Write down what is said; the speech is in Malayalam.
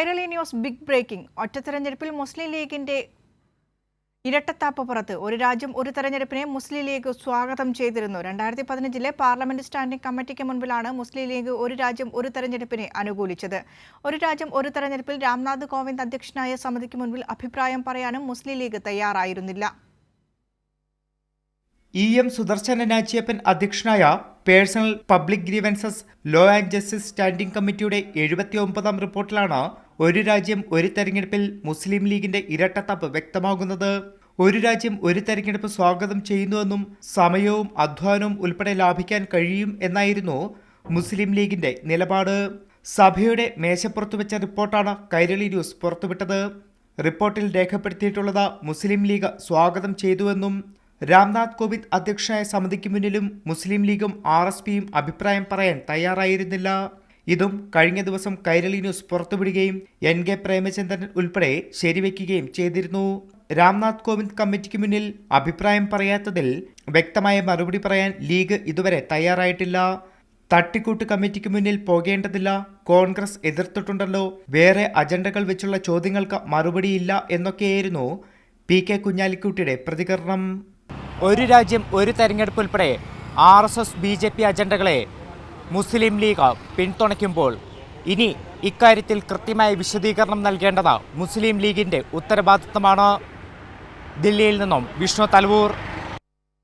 Kairali news big breaking. ഒറ്റ തെരഞ്ഞെടുപ്പിൽ മുസ്ലിം ലീഗിന്റെ ഇരട്ടത്താപ്പ് പുറത്ത് ഒരു രാജ്യം ഒരു തെരഞ്ഞെടുപ്പിനെ മുസ്ലിം ലീഗ് സ്വാഗതം ചെയ്തിരുന്നു. രണ്ടായിരത്തി പതിനഞ്ചിലെ പാർലമെന്റ് സ്റ്റാൻഡിംഗ് കമ്മിറ്റിക്ക് മുൻപിലാണ് മുസ്ലിം ലീഗ് ഒരു രാജ്യം ഒരു തെരഞ്ഞെടുപ്പിനെ അനുകൂലിച്ചത്. ഒരു രാജ്യം ഒരു തെരഞ്ഞെടുപ്പിൽ രാംനാഥ് കോവിന്ദ് അധ്യക്ഷനായ സമിതിക്ക് മുൻപിൽ അഭിപ്രായം പറയാനും മുസ്ലിം ലീഗ് തയ്യാറായിരുന്നില്ല. ഇ എം സുദർശനനാച്ചിയപ്പൻ അധ്യക്ഷനായ personnel public grievances law and justice standing കമ്മിറ്റിയുടെ എഴുപത്തി ഒമ്പതാം റിപ്പോർട്ടിലാണ് ഒരു രാജ്യം ഒരു തെരഞ്ഞെടുപ്പിൽ മുസ്ലിം ലീഗിന്റെ ഇരട്ടത്തപ്പ് വ്യക്തമാകുന്നത് ഒരു രാജ്യം ഒരു തെരഞ്ഞെടുപ്പ് സ്വാഗതം ചെയ്യുന്നുവെന്നും സമയവും അധ്വാനവും ഉൾപ്പെടെ ലാഭിക്കാൻ കഴിയും എന്നായിരുന്നു മുസ്ലിം ലീഗിന്റെ നിലപാട്. സഭയുടെ മേശപ്പുറത്ത് വെച്ച റിപ്പോർട്ടാണ് കൈരളി ന്യൂസ് പുറത്തുവിട്ടത്. റിപ്പോർട്ടിൽ രേഖപ്പെടുത്തിയിട്ടുള്ളത് മുസ്ലിം ലീഗ് സ്വാഗതം ചെയ്തുവെന്നും രാംനാഥ് കോവിന്ദ് അധ്യക്ഷനായ സമിതിക്ക് മുന്നിലും മുസ്ലിം ലീഗും ആർ എസ് പിയും അഭിപ്രായം പറയാൻ തയ്യാറായിരുന്നില്ല. ഇതും കഴിഞ്ഞ ദിവസം കൈരളി ന്യൂസ് പുറത്തുവിടുകയും എൻ കെ പ്രേമചന്ദ്രൻ ഉൾപ്പെടെ ശരിവെക്കുകയും ചെയ്തിരുന്നു. രാംനാഥ് കോവിന്ദ് കമ്മിറ്റിക്ക് മുന്നിൽ അഭിപ്രായം പറയാത്തതിൽ വ്യക്തമായ മറുപടി പറയാൻ ലീഗ് ഇതുവരെ തയ്യാറായിട്ടില്ല. തട്ടിക്കൂട്ട് കമ്മിറ്റിക്ക് മുന്നിൽ പോകേണ്ടതില്ല. കോൺഗ്രസ് എതിർത്തിട്ടുണ്ടല്ലോ. വേറെ അജണ്ടകൾ വെച്ചുള്ള ചോദ്യങ്ങൾക്ക് മറുപടിയില്ല എന്നൊക്കെയായിരുന്നു പി കെ കുഞ്ഞാലിക്കുട്ടിയുടെ പ്രതികരണം. ഒരു രാജ്യം ഒരു തെരഞ്ഞെടുപ്പ് ഉൾപ്പെടെ R S S B J P അജണ്ടകളെ Muslim League പിന്തുണയ്ക്കുമ്പോൾ ഇനി ഇക്കാര്യത്തിൽ കൃത്യമായ വിശദീകരണം നൽകേണ്ടത് മുസ്ലിം ലീഗിന്റെ ഉത്തരവാദിത്തമാണ്. ദില്ലിയിൽ നിന്നും വിഷ്ണു തലവൂർ.